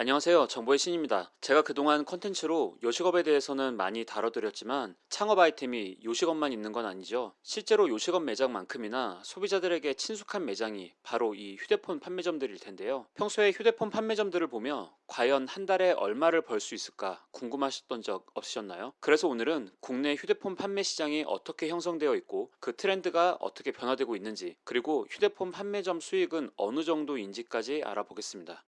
안녕하세요. 정보의 신입니다. 제가 그동안 컨텐츠로 요식업에 대해서는 많이 다뤄드렸지만 창업 아이템이 요식업만 있는 건 아니죠. 실제로 요식업 매장만큼이나 소비자들에게 친숙한 매장이 바로 이 휴대폰 판매점들일 텐데요. 평소에 휴대폰 판매점들을 보며 과연 한 달에 얼마를 벌 수 있을까 궁금하셨던 적 없으셨나요? 그래서 오늘은 국내 휴대폰 판매 시장이 어떻게 형성되어 있고 그 트렌드가 어떻게 변화되고 있는지 그리고 휴대폰 판매점 수익은 어느 정도인지까지 알아보겠습니다.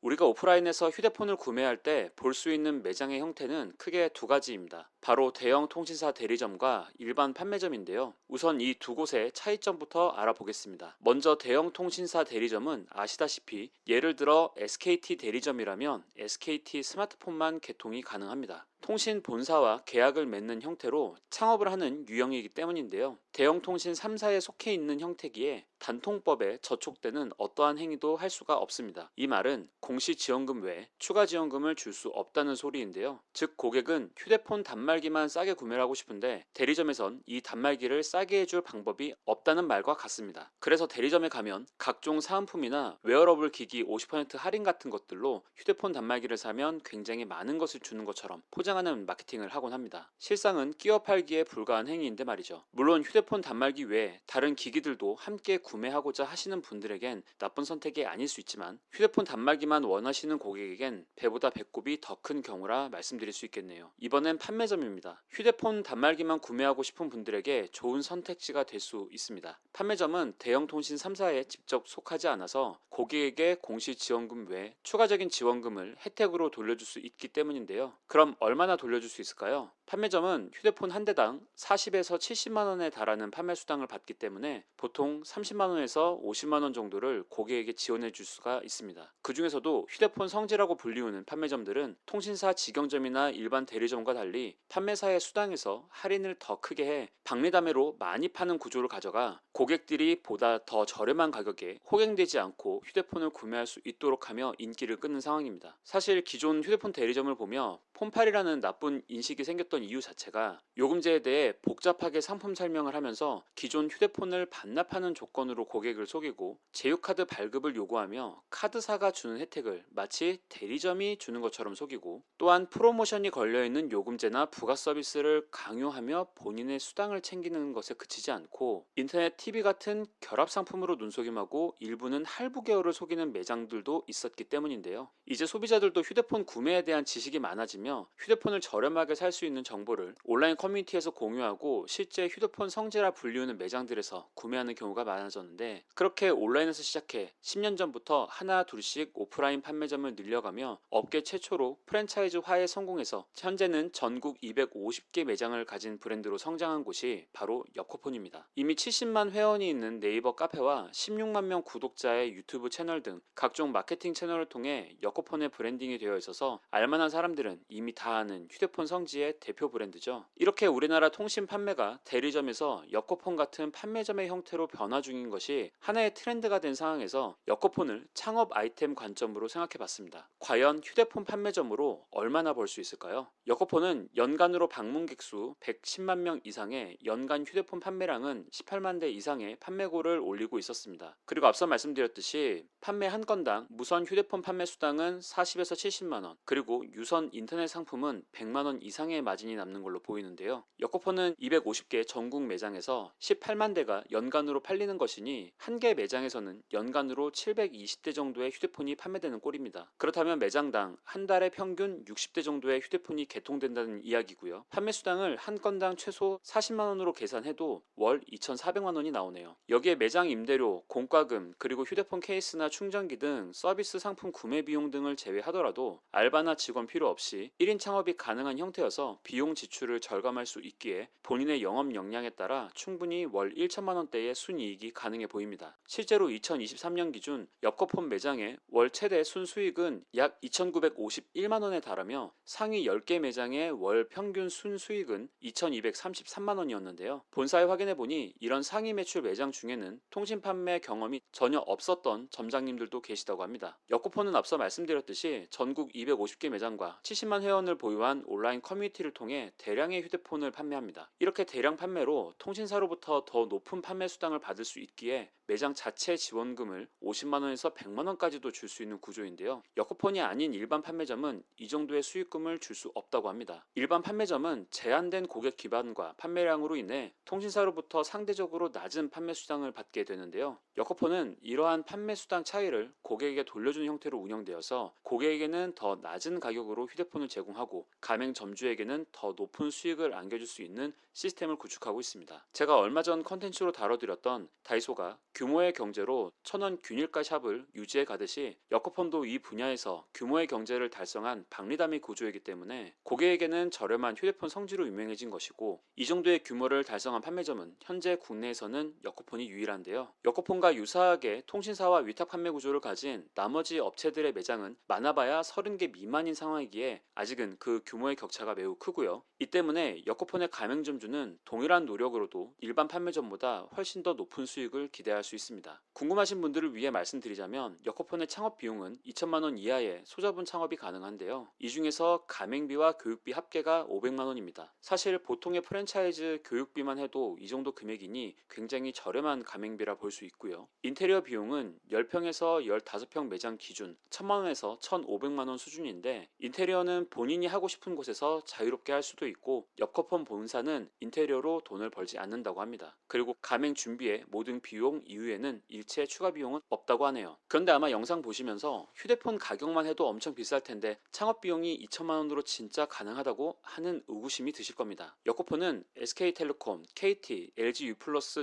우리가 오프라인에서 휴대폰을 구매할 때 볼 수 있는 매장의 형태는 크게 두 가지입니다. 바로 대형 통신사 대리점과 일반 판매점인데요. 우선 이 두 곳의 차이점부터 알아보겠습니다. 먼저 대형 통신사 대리점은 아시다시피 예를 들어 SKT 대리점이라면 SKT 스마트폰만 개통이 가능합니다. 통신 본사와 계약을 맺는 형태로 창업을 하는 유형이기 때문인데요. 대형 통신 3사에 속해 있는 형태기에 단통법에 저촉되는 어떠한 행위도 할 수가 없습니다. 이 말은 공시 지원금 외에 추가 지원금을 줄 수 없다는 소리인데요. 즉 고객은 휴대폰 단말기만 싸게 구매를 하고 싶은데 대리점에선 이 단말기를 싸게 해줄 방법이 없다는 말과 같습니다. 그래서 대리점에 가면 각종 사은품이나 웨어러블 기기 50% 할인 같은 것들로 휴대폰 단말기를 사면 굉장히 많은 것을 주는 것처럼 포장 하는 마케팅을 하곤 합니다. 실상은 끼어 팔기에 불과한 행위인데 말이죠. 물론 휴대폰 단말기 외에 다른 기기들도 함께 구매하고자 하시는 분들에겐 나쁜 선택이 아닐 수 있지만 휴대폰 단말기만 원하시는 고객에겐 배보다 배꼽이 더 큰 경우라 말씀드릴 수 있겠네요. 이번엔 판매점입니다. 휴대폰 단말기만 구매하고 싶은 분들에게 좋은 선택지가 될 수 있습니다. 판매점은 대형 통신 3사에 직접 속하지 않아서 고객에게 공시 지원금 외 추가적인 지원금을 혜택으로 돌려줄 수 있기 때문인데요. 그럼 얼마 나 돌려줄 수 있을까요? 판매점은 휴대폰 한 대당 40에서 70만 원에 달하는 판매 수당을 받기 때문에 보통 30만 원에서 50만 원 정도를 고객에게 지원해 줄 수가 있습니다. 그 중에서도 휴대폰 성지라고 불리우는 판매점들은 통신사 직영점이나 일반 대리점과 달리 판매사의 수당에서 할인을 더 크게 해 박리담회로 많이 파는 구조를 가져가 고객들이 보다 더 저렴한 가격에 호갱되지 않고 휴대폰을 구매할 수 있도록 하며 인기를 끊는 상황입니다. 사실 기존 휴대폰 대리점을 보며 폰팔이라는 나쁜 인식이 생겼던 이유 자체가 요금제에 대해 복잡하게 상품 설명을 하면서 기존 휴대폰을 반납하는 조건으로 고객을 속이고 제휴카드 발급을 요구하며 카드사가 주는 혜택을 마치 대리점이 주는 것처럼 속이고 또한 프로모션이 걸려있는 요금제나 부가 서비스를 강요하며 본인의 수당을 챙기는 것에 그치지 않고 인터넷 TV 같은 결합 상품으로 눈속임하고 일부는 할부 계열을 속이는 매장들도 있었기 때문인데요. 이제 소비자들도 휴대폰 구매에 대한 지식이 많아지며 휴대폰을 저렴하게 살 수 있는 정보를 온라인 커뮤니티에서 공유하고 실제 휴대폰 성지라 불리우는 매장들에서 구매하는 경우가 많아졌는데 그렇게 온라인에서 시작해 10년 전부터 하나 둘씩 오프라인 판매점을 늘려가며 업계 최초로 프랜차이즈화에 성공해서 현재는 전국 250개 매장을 가진 브랜드로 성장한 곳이 바로 여코폰입니다. 이미 70만 회원이 있는 네이버 카페와 16만 명 구독자의 유튜브 채널 등 각종 마케팅 채널을 통해 여코폰의 브랜딩이 되어 있어서 알만한 사람들은 이미 다 아는 휴대폰 성지의 대표 브랜드죠. 이렇게 우리나라 통신 판매가 대리점에서 여코폰 같은 판매점의 형태로 변화 중인 것이 하나의 트렌드가 된 상황에서 여코폰을 창업 아이템 관점으로 생각해 봤습니다. 과연 휴대폰 판매점으로 얼마나 벌 수 있을까요? 여코폰은 연간으로 방문객 수 110만 명 이상의 연간 휴대폰 판매량은 18만 대 이상의 판매고를 올리고 있었습니다. 그리고 앞서 말씀드렸듯이 판매 한 건당 무선 휴대폰 판매 수당은 40에서 70만 원, 그리고 유선 인터넷 상품은 100만 원 이상의 마진 이 남는 걸로 보이는데요. 여코폰은 250개 전국 매장에서 18만 대가 연간으로 팔리는 것이니 한 개 매장에서는 연간으로 720대 정도의 휴대폰이 판매되는 꼴입니다. 그렇다면 매장당 한 달에 평균 60대 정도의 휴대폰이 개통된다는 이야기고요. 판매 수당을 한 건당 최소 40만 원으로 계산해도 월 2,400만 원이 나오네요. 여기에 매장 임대료, 공과금, 그리고 휴대폰 케이스나 충전기 등 서비스 상품 구매 비용 등을 제외하더라도 알바나 직원 필요 없이 1인 창업이 가능한 형태여서 비용 지출을 절감할 수 있기에 본인의 영업 역량에 따라 충분히 월 1천만 원대의 순이익이 가능해 보입니다. 실제로 2023년 기준 엽커폰 매장의 월 최대 순수익은 약 2,951만 원에 달하며 상위 10개 매장의 월 평균 순수익은 2,233만 원이었는데요. 본사에 확인해 보니 이런 상위 매출 매장 중에는 통신 판매 경험이 전혀 없었던 점장님들도 계시다고 합니다. 여코폰은 앞서 말씀드렸듯이 전국 250개 매장과 70만 회원을 보유한 온라인 커뮤니티를 통해 대량의 휴대폰을 판매합니다. 이렇게 대량 판매로 통신사로부터 더 높은 판매 수당을 받을 수 있기에 매장 자체 지원금을 50만 원에서 100만 원까지도 줄 수 있는 구조인데요. 여코폰이 아닌 일반 판매점은 이 정도의 수익금을 줄 수 없다고 합니다. 일반 판매점은 제한된 고객 기반과 판매량으로 인해 통신사로부터 상대적으로 낮은 판매 수당을 받게 되는데요. 여코폰은 이러한 판매 수당 차이를 고객에게 돌려주는 형태로 운영되어서 고객에게는 더 낮은 가격으로 휴대폰을 제공하고 가맹 점주에게는 더 높은 수익을 안겨줄 수 있는 시스템을 구축하고 있습니다. 제가 얼마 전 컨텐츠로 다뤄드렸던 다이소가 규모의 경제로 천원 균일가 샵을 유지해 가듯이 여코폰도 이 분야에서 규모의 경제를 달성한 박리담의 구조이기 때문에 고객에게는 저렴한 휴대폰 성지로 유명해진 것이고 이 정도의 규모를 달성한 판매점은 현재 국내에서는 여코폰이 유일한데요. 여코폰과 유사하게 통신사와 위탁 판매 구조를 가진 나머지 업체들의 매장은 많아봐야 30개 미만인 상황이기에 아직은 그 규모의 격차가 매우 크고요. 이 때문에 여코폰의 가맹점주는 동일한 노력으로도 일반 판매점보다 훨씬 더 높은 수익을 기대할 수 있습니다. 궁금하신 분들을 위해 말씀드리자면 여코폰의 창업 비용은 2천만 원 이하의 소자본 창업이 가능한데요. 이 중에서 가맹비와 교육비 합계가 500만 원입니다. 사실 보통의 프랜차이즈 교육비만 해도 이 정도 금액이니 굉장히 저렴한 가맹비라 볼 수 있고요. 인테리어 비용은 10평에서 15평 매장 기준 1000만 원에서 1,500만 원 수준인데 인테리어는 본인이 하고 싶은 곳에서 자유롭게 할 수도 있고 여코폰 본사는 인테리어로 돈을 벌지 않는다고 합니다. 그리고 가맹 준비에 모든 비용 이후에는 일체 추가 비용은 없다고 하네요. 그런데 아마 영상 보시면서 휴대폰 가격만 해도 엄청 비쌀 텐데 창업 비용이 2천만 원으로 진짜 가능하다고 하는 의구심이 드실 겁니다. 여코폰은 SK텔레콤, KT, LG U+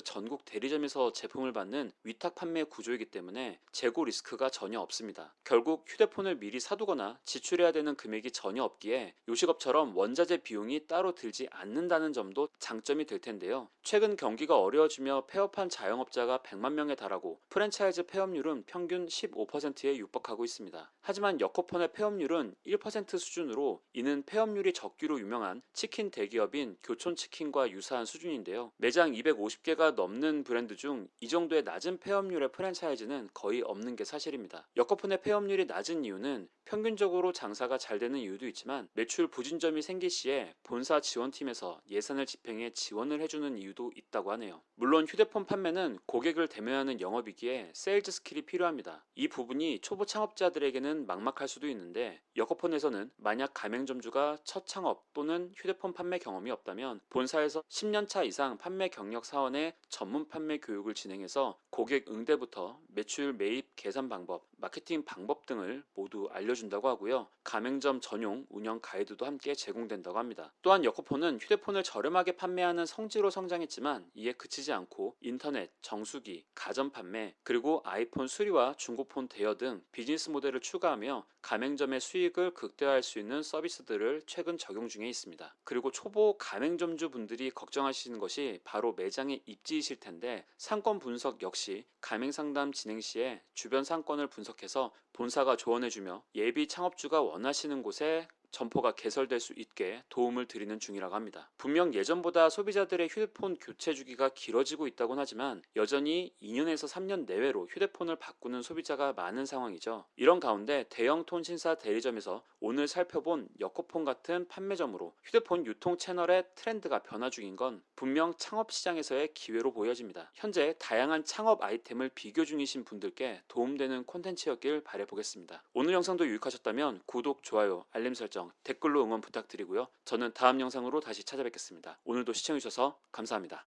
전국 대리점에서 제품을 받는 위탁 판매 구조이기 때문에 재고 리스크가 전혀 없습니다. 결국 휴대폰을 미리 사두거나 지출해야 되는 금액이 전혀 없기에 요식업처럼 원자재 비용이 따로 들지 않는다는 점도 장점이 될 텐데요. 최근 경기가 어려워지며 폐업한 자영업자가 100만 명에 달하고 프랜차이즈 폐업률은 평균 15%에 육박하고 있습니다. 하지만 여코폰의 폐업률은 1% 수준으로 이는 폐업률이 적기로 유명한 치킨 대기업인 교촌치킨과 유사한 수준인데요. 매장 250개가 넘는 브랜드 중 이 정도의 낮은 폐업률의 프랜차이즈는 거의 없는 게 사실입니다. 여코폰의 폐업률이 낮은 이유는 평균적으로 장사가 잘 되는 이유도 있지만 매출 부진점이 생길 시에 본사 지원팀에서 예산을 집행해 지원을 해주는 이유도 있다고 하네요. 물론 휴대폰 판매는 고객을 대면하는 영업이기에 세일즈 스킬이 필요합니다. 이 부분이 초보 창업자들에게는 막막할 수도 있는데 여코폰에서는 만약 가맹점주가 첫 창업 또는 휴대폰 판매 경험이 없다면 본사에서 10년차 이상 판매 경력 사원의 전문 판매 교육을 진행해서 고객 응대부터 매출 매입 계산 방법, 마케팅 방법 등을 모두 알려준다고 하고요. 가맹점 전용 운영 가이드도 함께 제공된다고 합니다. 또한 여코폰은 휴대폰을 저렴하게 판매하는 성지로 성장했지만 이에 그치지 않고 인터넷, 정수기, 가전 판매, 그리고 아이폰 수리와 중고폰 대여 등 비즈니스 모델을 추가하며 가맹점의 수익을 극대화할 수 있는 서비스들을 최근 적용 중에 있습니다. 그리고 초보 가맹점주 분들이 걱정하시는 것이 바로 매장의 입지이실 텐데 상권 분석 역시 가맹 상담 진행 시에 주변 상권을 분석 해서 본사가 조언해주며 예비 창업주가 원하시는 곳에 점포가 개설될 수 있게 도움을 드리는 중이라고 합니다. 분명 예전보다 소비자들의 휴대폰 교체 주기가 길어지고 있다곤 하지만 여전히 2년에서 3년 내외로 휴대폰을 바꾸는 소비자가 많은 상황이죠. 이런 가운데 대형 통신사 대리점에서 오늘 살펴본 여코폰 같은 판매점으로 휴대폰 유통 채널의 트렌드가 변화 중인 건 분명 창업 시장에서의 기회로 보여집니다. 현재 다양한 창업 아이템을 비교 중이신 분들께 도움되는 콘텐츠였길 바라보겠습니다. 오늘 영상도 유익하셨다면 구독, 좋아요, 알림 설 정, 댓글로 응원 부탁드리고요. 저는 다음 영상으로 다시 찾아뵙겠습니다. 오늘도 시청해주셔서 감사합니다.